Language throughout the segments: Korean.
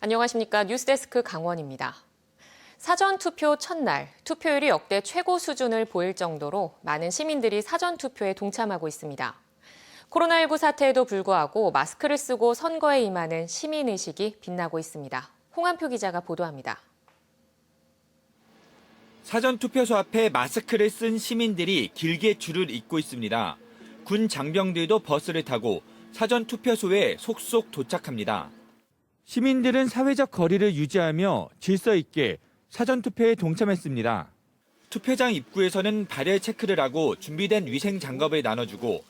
안녕하십니까. 뉴스데스크 강원입니다. 사전 투표 첫날, 투표율이 역대 최고 수준을 보일 정도로 많은 시민들이 사전 투표에 동참하고 있습니다. 코로나19 사태에도 불구하고 마스크를 쓰고 선거에 임하는 시민 의식이 빛나고 있습니다. 홍한표 기자가 보도합니다. 사전 투표소 앞에 마스크를 쓴 시민들이 길게 줄을 잇고 있습니다. 군 장병들도 버스를 타고 사전 투표소에 속속 도착합니다. 시민들은 사회적 거리를 유지하며 질서 있게 사전투표에 동참했습니다. 투표장 입구에서는 발열 체크를 하고 준비된 위생 장갑을 나눠주고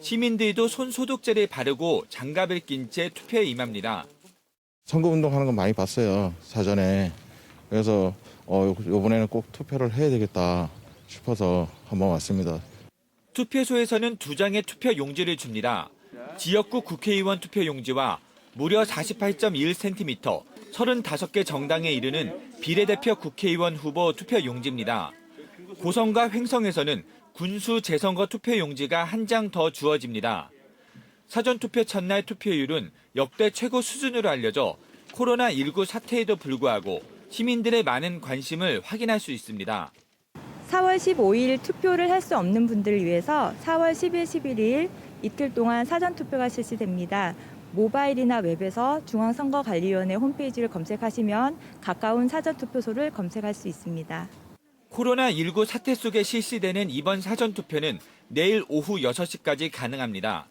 시민들도 손 소독제를 바르고 장갑을 낀 채 투표에 임합니다. 선거 운동하는 거 많이 봤어요 사전에 그래서 어 이번에는 꼭 투표를 해야 되겠다 싶어서 한번 왔습니다. 투표소에서는 두 장의 투표 용지를 줍니다. 지역구 국회의원 투표 용지와 무려 48.1cm, 35개 정당에 이르는 비례대표 국회의원 후보 투표 용지입니다. 고성과 횡성에서는 군수 재선거 투표 용지가 한 장 더 주어집니다. 사전투표 첫날 투표율은 역대 최고 수준으로 알려져 코로나19 사태에도 불구하고 시민들의 많은 관심을 확인할 수 있습니다. 4월 15일 투표를 할 수 없는 분들을 위해서 4월 10일, 11일 이틀 동안 사전 투표가 실시됩니다. 모바일이나 웹에서 중앙선거관리위원회 홈페이지를 검색하시면 가까운 사전 투표소를 검색할 수 있습니다. 코로나19 사태 속에 실시되는 이번 사전 투표는 내일 오후 6시까지 가능합니다.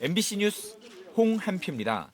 MBC 뉴스 홍한표입니다.